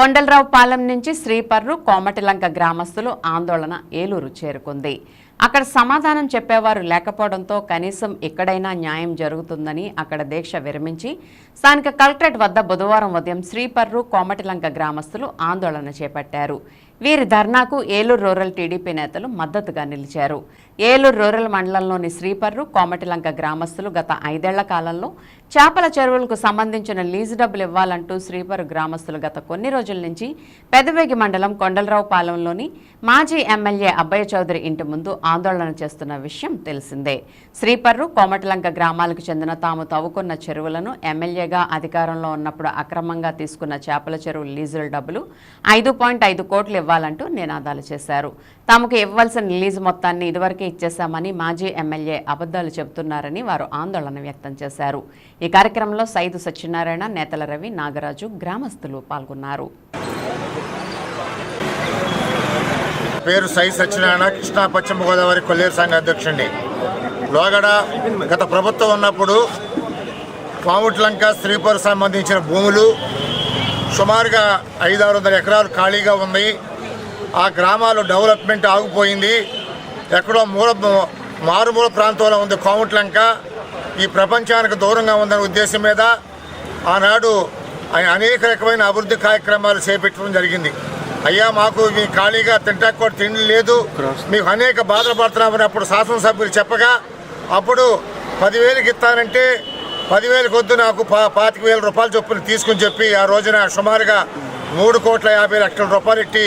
కొండలరావు పాలెం నుంచి శ్రీపర్రు కోమటిలంక గ్రామస్తులు ఆందోళన ఏలూరు చేరుకుంది. అక్కడ సమాధానం చెప్పేవారు లేకపోవడంతో కనీసం ఎక్కడైనా న్యాయం జరుగుతుందని అక్కడ దీక్ష విరమించి స్థానిక కలెక్టరేట్ వద్ద బుధవారం ఉదయం శ్రీపర్రు కోమటిలంక గ్రామస్తులు ఆందోళన చేపట్టారు. వీరి ధర్నాకు ఏలూరు రూరల్ టీడీపీ నేతలు మద్దతుగా నిలిచారు. ఏలూరు రూరల్ మండలంలోని శ్రీపర్రు కోమటిలంక గ్రామస్తులు గత ఐదేళ్ళ కాలంలో చేపల చెరువులకు సంబంధించిన లీజు డబ్బులు ఇవ్వాలంటూ శ్రీపర్రు గ్రామస్తులు గత కొన్ని రోజుల నుంచి పెదవేగి మండలం కొండలరావు పాలెంలోని మాజీ ఎమ్మెల్యే అబ్బయ్య చౌదరి ఇంటి ముందు ఆందోళన చేస్తున్న విషయం తెలిసిందే. శ్రీపర్రు కోమటలంక గ్రామాలకు చెందిన తాము తవ్వుకున్న చెరువులను ఎమ్మెల్యేగా అధికారంలో ఉన్నప్పుడు అక్రమంగా తీసుకున్న చేపల చెరువు లీజుల డబ్బులు ఐదు పాయింట్ ఐదు కోట్లు ఇవ్వాలంటూ నినాదాలు చేశారు. తమకు ఇవ్వాల్సిన లీజు మొత్తాన్ని ఇదివరకే ఇచ్చేశామని మాజీ ఎమ్మెల్యే అబద్ధాలు చెబుతున్నారని వారు ఆందోళన వ్యక్తం చేశారు. ఈ కార్యక్రమంలో సైదు సత్యనారాయణ నేతల రవి నాగరాజు గ్రామస్తులు పాల్గొన్నారు. పేరు సై సత్యనారాయణ కృష్ణా పశ్చిమ గోదావరి కొల్లేరు సంఘ అధ్యక్షుడిని లోగడ గత ప్రభుత్వం ఉన్నప్పుడు పాముట్లంక శ్రీపూర్ సంబంధించిన భూములు సుమారుగా ఐదు ఆరు వందల ఎకరాలు ఖాళీగా ఉంది. ఆ గ్రామాలు డెవలప్మెంట్ ఆగిపోయింది. ఎక్కడో మూల మారుమూల ప్రాంతంలో ఉంది కోముట్లంక ఈ ప్రపంచానికి దూరంగా ఉందనే ఉద్దేశం మీద ఆనాడు ఆయన అనేక రకమైన అభివృద్ధి కార్యక్రమాలు చేపట్టడం జరిగింది. అయ్యా మాకు మీ ఖాళీగా తింటాకు కూడా తిండి లేదు మీకు అనేక బాధలు పడుతున్నామని అప్పుడు శాసనసభ్యులు చెప్పగా అప్పుడు పదివేలకు ఇస్తానంటే పదివేలకు వద్దు నాకు పా పాతిక వేల రూపాయల చొప్పున తీసుకుని చెప్పి ఆ రోజున సుమారుగా మూడు కోట్ల యాభై లక్షల రూపాయలు ఇట్టి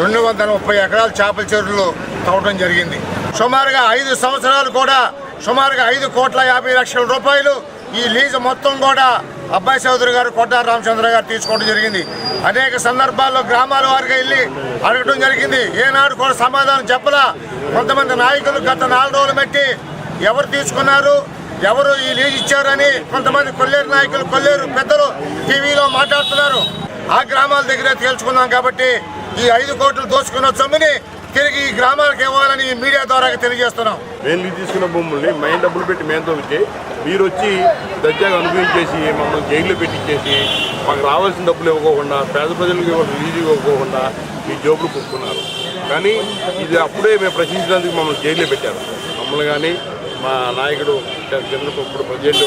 రెండు వందల ముప్పై ఎకరాల చేపల చెరువులు తవ్వడం జరిగింది. సుమారుగా ఐదు సంవత్సరాలు కూడా సుమారుగా ఐదు కోట్ల యాభై లక్షల రూపాయలు ఈ లీజు మొత్తం కూడా అబ్బాయి చౌదరి గారు కొట్టారు రామచంద్ర గారు తీసుకోవడం జరిగింది. అనేక సందర్భాల్లో గ్రామాల వారికి వెళ్ళి అడగడం జరిగింది. ఏనాడు కూడా సమాధానం చెప్పలా. కొంతమంది నాయకులు గత నాలుగు రోజులు పెట్టి ఎవరు తీసుకున్నారు ఎవరు ఈ లీజు ఇచ్చారని కొంతమంది కొల్లేరు నాయకులు కొల్లేరు పెద్దలు టీవీలో మాట్లాడుతున్నారు. ఆ గ్రామాల దగ్గరే తేల్చుకున్నాం కాబట్టి ఈ ఐదు కోట్లు దోచుకున్న సొమ్ముని తిరిగి ఈ గ్రామాలకు ఇవ్వాలని ఈ మీడియా ద్వారా తెలియజేస్తున్నాం. మేము తీసుకున్న భూముల్ని మేము డబ్బులు పెట్టి మేము తవ్వితే మీరు వచ్చి దర్జాగా అనుభవించేసి మమ్మల్ని జైల్లో పెట్టించేసి మాకు రావాల్సిన డబ్బులు ఇవ్వకోకుండా పేద ప్రజలకు ఇవ్వ- ఇవ్వకోకుండా మీ జోబులు కుక్కున్నారు. కానీ ఇది అప్పుడే మేము ప్రశ్నించినందుకు మమ్మల్ని జైల్లో పెట్టారు. మమ్మల్ని కానీ మా నాయకుడు చంద్రబాబు ప్రజెంట్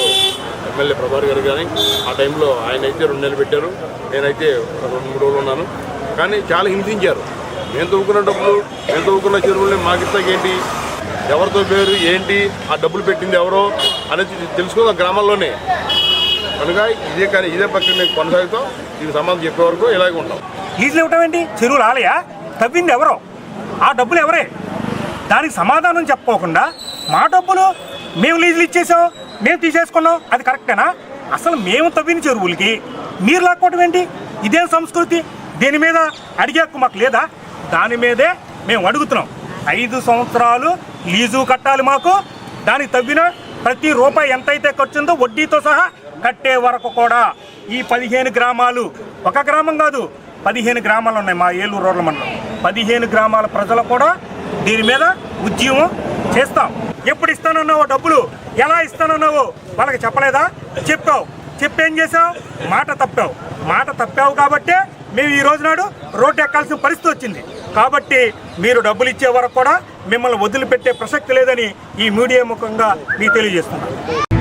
ఎమ్మెల్యే ప్రభాకర్ గారు కానీ ఆ టైంలో ఆయన అయితే రెండు నెలలు పెట్టారు. నేనైతే రెండు మూడు రోజులు ఉన్నాను. కానీ చాలా హింసించారు. మేము తవ్వుకున్న డబ్బులు మేము తవ్వుకున్న చెరువుల్ని మాకిస్తాకేంటి ఎవరితో పేరు ఏంటి? ఆ డబ్బులు పెట్టింది ఎవరో అనేది తెలుసుకుందాం గ్రామాల్లోనే. కనుక ఇదే కానీ ఇదే ప్రక్రియ కొనసాగుతాం. దీనికి సంబంధం చెప్పే వరకు ఇలాగే ఉంటాం. లీజులు ఇవ్వటం ఏంటి? చెరువులు ఆలయా తవ్వింది ఎవరో? ఆ డబ్బులు ఎవరే? దానికి సమాధానం చెప్పుకోకుండా మా డబ్బులు మేము లీజులు ఇచ్చేసాం మేము తీసేసుకున్నాం అది కరెక్టేనా? అసలు మేము తవ్విన చెరువులకి మీరు లాక్కోవటం ఏంటి? ఇదేం సంస్కృతి? దీని మీద అడిగే హక్కు మాకు లేదా? దాని మీదే మేము అడుగుతున్నాం. ఐదు సంవత్సరాలు లీజు కట్టాలి మాకు. దానికి తవ్విన ప్రతి రూపాయి ఎంతైతే ఖర్చుందో వడ్డీతో సహా కట్టే వరకు కూడా. ఈ పదిహేను గ్రామాలు ఒక గ్రామం కాదు పదిహేను గ్రామాలు ఉన్నాయి మా ఏలూరు రోడ్ల మండలం. పదిహేను గ్రామాల ప్రజలు కూడా దీని మీద ఉద్యమం చేస్తాం. ఎప్పుడు ఇస్తానన్నావో డబ్బులు? ఎలా ఇస్తానన్నావో వాళ్ళకి చెప్పలేదా? చెప్పావు. చెప్పేం చేసావు మాట తప్పావు. మాట తప్పావు కాబట్టే మేము ఈ రోజు నాడు రోడ్డు ఎక్కాల్సిన పరిస్థితి వచ్చింది. కాబట్టి మీరు డబ్బులు ఇచ్చే వరకు కూడా మిమ్మల్ని వదిలిపెట్టే ప్రసక్తి లేదని ఈ మీడియా ముఖంగా మీకు తెలియజేస్తున్నాను.